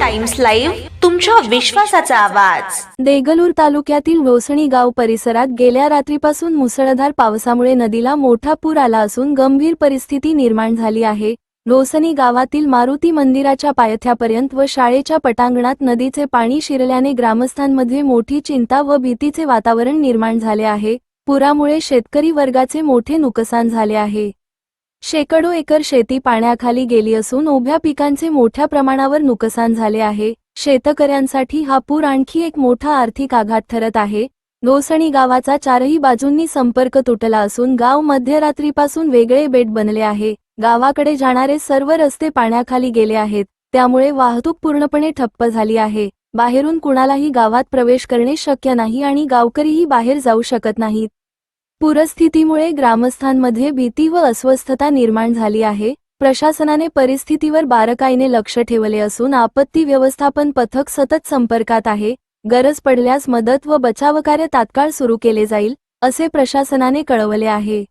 Times live तुमच्या विश्वासाचा आवाज. देगलूर तालुक्यातील रोसणी गाव परिसरात गेल्या रात्रीपासून मुसळधार पावसामुळे नदीला मोठा पूर आला असून गंभीर परिस्थिती निर्माण झाली आहे. रोसणी गावातील मारुती मंदिराच्या पायथ्यापर्यंत व शाळेच्या पटांगणात नदीचे पाणी शिरल्याने ग्रामस्थांमध्ये मोठी चिंता व भीतीचे वातावरण निर्माण झाले आहे. पुरामुळे शेतकरी वर्गाचे मोठे नुकसान झाले आहे. शेकडो एकर शेती पाण्याखाली गेली असून उभ्या पिकांचे मोठ्या प्रमाणावर नुकसान झाले आहे. शेतकऱ्यांसाठी हा पूर आणखी एक मोठा आर्थिक आघात ठरत आहे. लोसणी गावाचा चारही बाजूंनी संपर्क तुटला असून गाव मध्यरात्रीपासून वेगळे बेट बनले आहे. गावाकडे जाणारे सर्व रस्ते पाण्याखाली गेले आहेत. त्यामुळे वाहतूक पूर्णपणे ठप्प झाली आहे. बाहेरून कुणालाही गावात प्रवेश करणे शक्य नाही आणि गावकरीही बाहेर जाऊ शकत नाहीत. पूरस्थितीमुळे ग्रामस्थांमध्ये भीती व अस्वस्थता निर्माण झाली आहे. प्रशासनाने परिस्थितीवर बारकाईने लक्ष ठेवले असून आपत्ती व्यवस्थापन पथक सतत संपर्कात आहे. गरज पडल्यास मदत व बचावकार्य तात्काळ सुरू केले जाईल असे प्रशासनाने कळवले आहे.